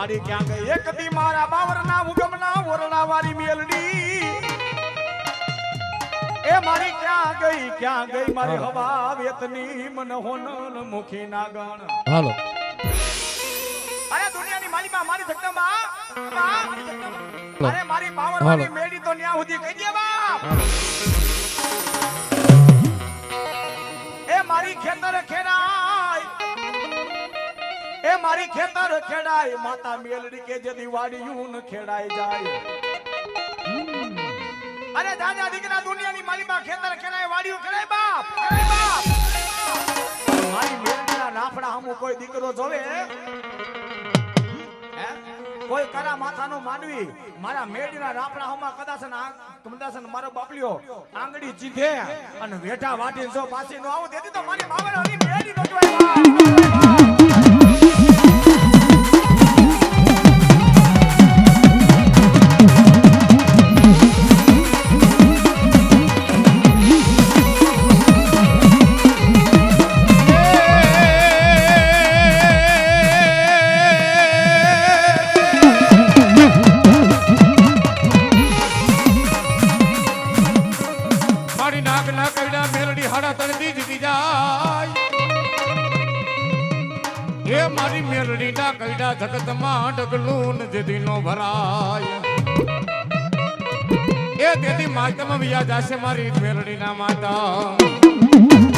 મારી ક્યાં ગઈ? એક દી મારા બાવરના ઉગમના ઓરણા વાળી મેલડી. એ મારી ક્યાં ગઈ? ક્યાં ગઈ મારી હવા વેતની મન હોનલ મુખી નાગણ. હાલો. અરે દુનિયાની માલિકા મારી જગદંબા. બા. અરે મારી બાવર વાળી તો ન્યા સુધી કહી દે બાપ એ મારી ખેતર ખેડાય એ મારી ખેતર ખેડાય માતા મેલડી કે જે દિવાળીયું ન ખેડાય જાય. અરે દાદા દીકરા દુનિયાની માલીમાં ખેતર ખેડાય વાડીયું ખેડાય બાપ ખેડાય બાપ. મારી મેલડીના નાફડા હમુ કોઈ દીકરો જોવે? હે? કોઈ કરા માથાનો માનવી મારા મેડીના રાપડા હમા કદાચ ને આ- કદાચ ને મારો બાપલિયો આંગળી ચીધે અને વેઠા વાટી જો પાછી નો આવું દેતી તો મારી બાવર હરી મેડી નો જોવાય મારી નાગ ના કઈડા મેલડી હાડા તણ જીતી જાય. એ મારી મેલડી ના કઈડા જગતમાં ડગલું જે દિનો ભરાય. એ દેદી માતમ વ્યાજ આશે મારી મેલડી ના માતા.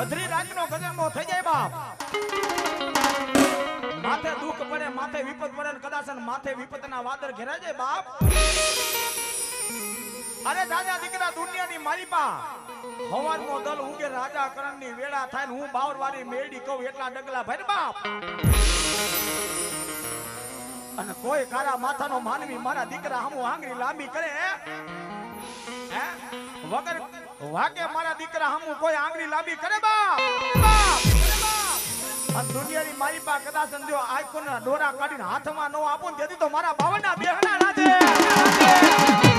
અને રાજનો ગજરમો થઈ જાય બાપ. માથે દુઃખ પડે, માથે વિપત પડે કદાચ માથે વિપતના વાદળ ઘેરાય જાય બાપ. અરે દાદા દીકરા, દુનિયાની મારી પા. હવારનો દલ ઉગે, રાજા કરણની વેળા થાય ને હું બાવરવાળી મેળી કહું એટલા ડગલા ભર બાપ. અને કોઈ કારા માથાનો માનવી મારા દીકરા હમુ આંગળી લાંબી કરે વગર વાકે મારા દીકરા હમુ કોઈ આંગળી લાંબી કરે બા. દુનિયાની મારી પા કદાચ જો આઈકોના ડોરા કાઢીને હાથમાં નો આપો ને તેથી તો મારા બાવનના બેહણા રાધે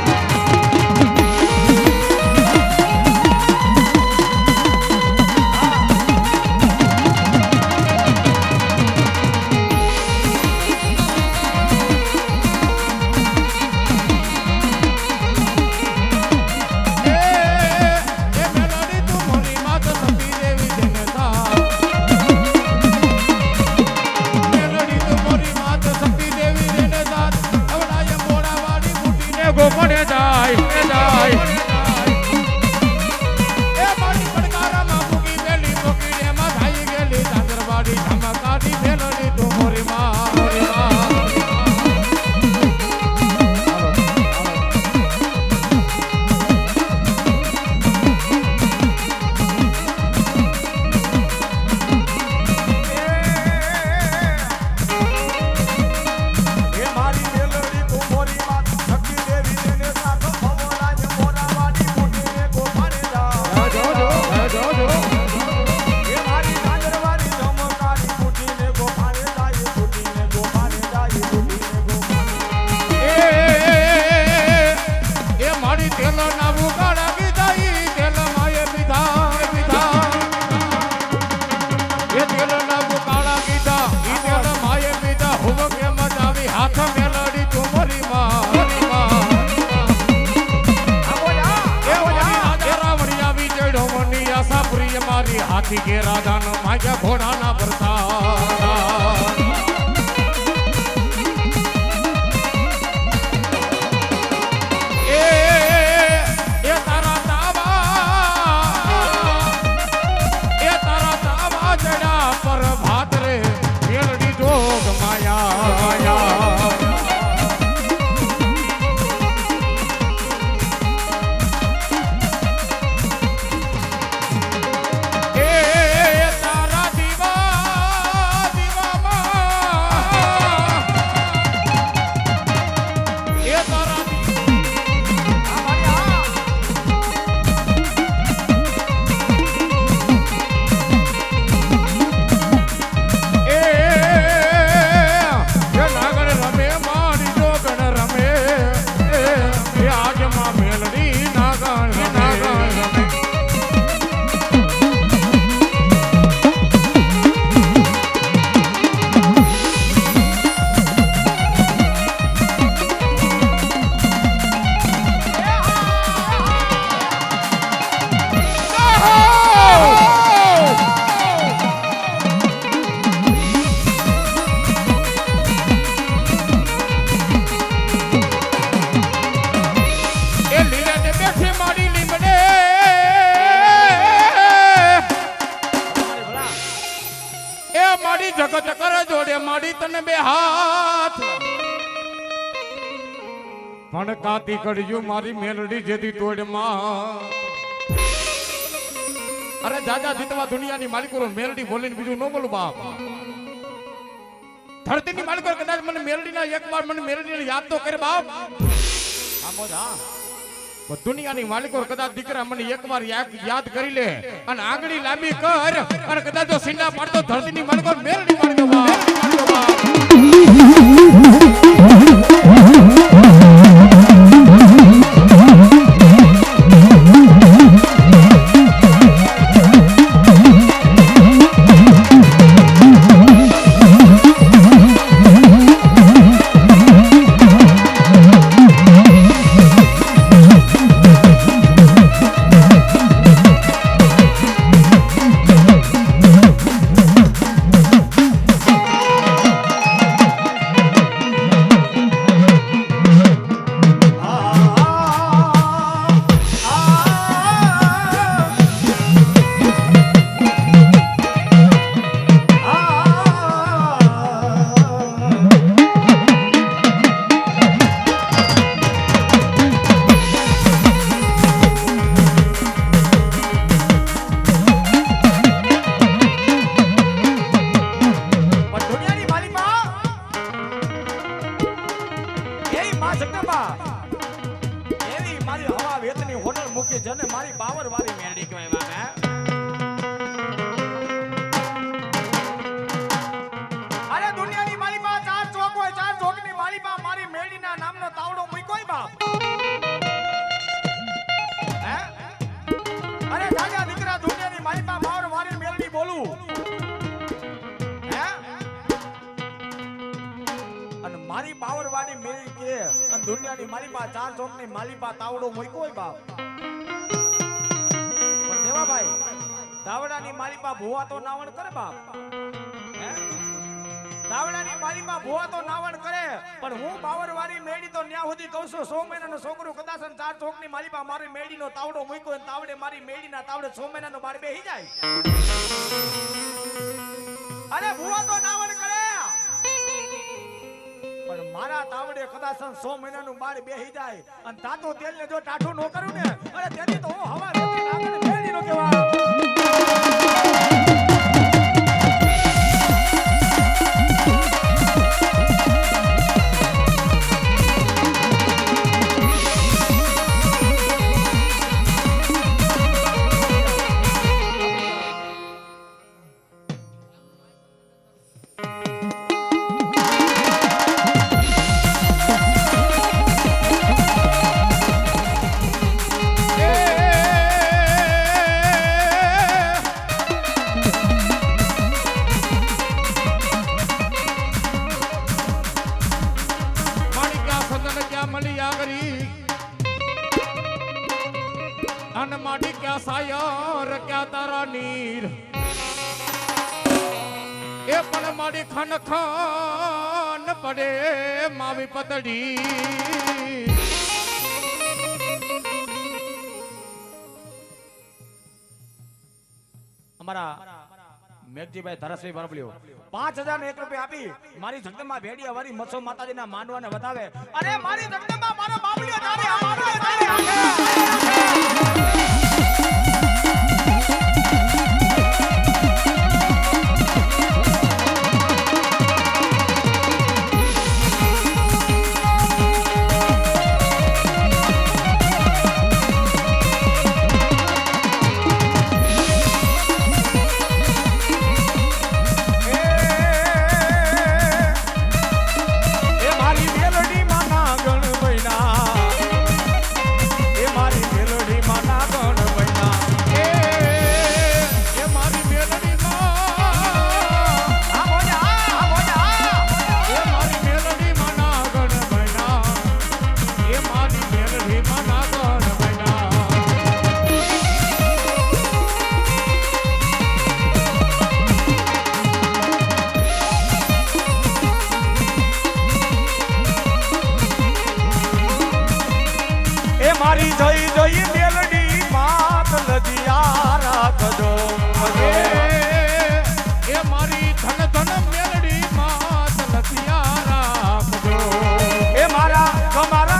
મારી હાથી કે રાધાનો માજા ઘોડાના ભરતા. જોડે મારી તને બે હાથ. પણ કાતી કરજો મારી મેલડી જેથી તોડમાં અરે જાજા જીતવા દુનિયાની માલિકો મેલડી બોલીને બીજું ન બોલું બાપ. ધરતીની માલિકો કદાચ મને મેલડીના એકવાર મને મેલડીને યાદ તો કરે બાપ. મોજ હા દુનિયાની માલિકો કદાચ દીકરા મને એકવાર યાદ કરી લે. અને આંગળી લાંબી કર. અને કદાચ જો સીના પાડતો ધરતીની માલિકો પાડી દો Come on. અને દુનિયાની ચાર ચોકની માલીપા તાવડો મૂક્યો હોય બાપ. પણ દેવા ભાઈ તાવડાની માલી પા ભુવા તો નાવણ કરે બાપ. તાવડાની માલી પા તો નાવણ કરે. પણ હું બાવરવાળી મેળી તો ન્યા સુધી કહું છું સો મહિનાનો છોકરો કદાચ ચાર ચોકની માલીમાં મારી મેળીનો તાવડો મૂક્યો અને તાવડે મારી મેળીના તાવડે સો મહિનાનો બાર બેહી જાય. અરે ભુવા તો નાવણ પણ મારા તાવડે કદાચ સો મહિનાનું બાળ બેહી જાય. અને તાતો તેલ ને જો ટાઢું ન કરું ને, અરે તેથી તો હું હવા પતડી. અમારા મેઘજીભાઈ ધરાશ્રી બરબલ્યો પાંચ હજાર ને એક રૂપિયા આપી મારી જગદંબા ભેડિયા વાળી મસો માતાજીના માંડવાને વધાવે. અરે મારી જગદંબા, મારો બાબલ્યો તારે અમારો તારે Omar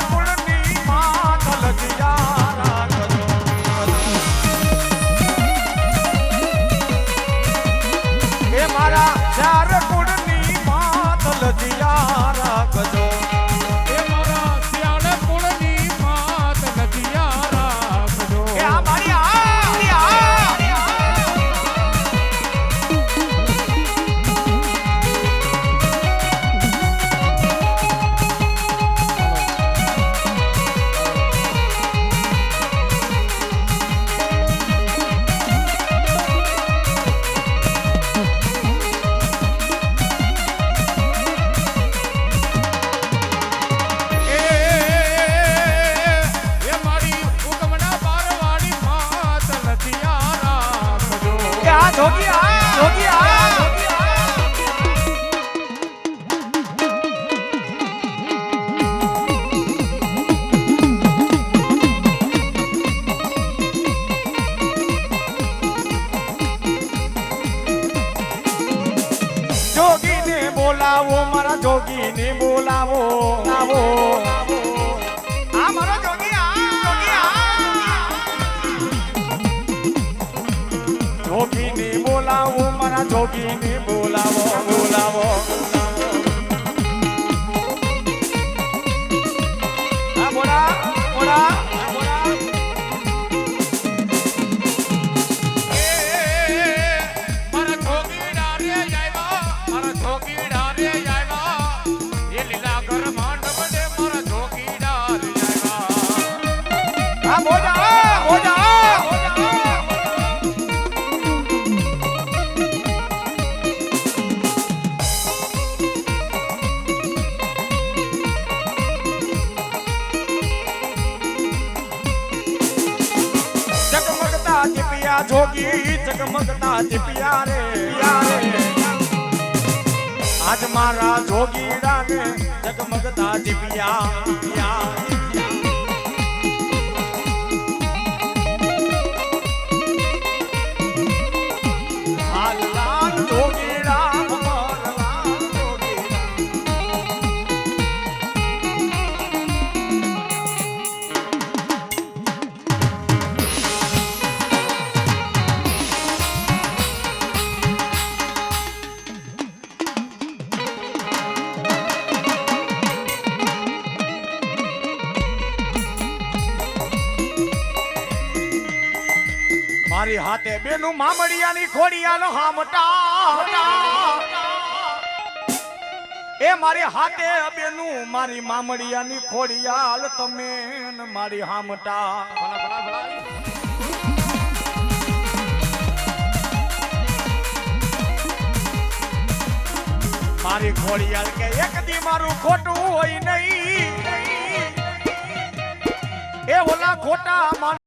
amor. જગમગતા દીપિયા રે આજ મારા જોગીરા ને જગમગતા દીપિયા મારી હાથે બેનું મામડિયાની ખોડિયાનો હામટા. એ મારી હાથે બેનું મારી મામડિયાની ખોડિયાલ, તમે મારી હામટા. મારી ખોડિયાલ કે એક દી મારું ખોટું હોય નહીં. એ ઓલા ખોટા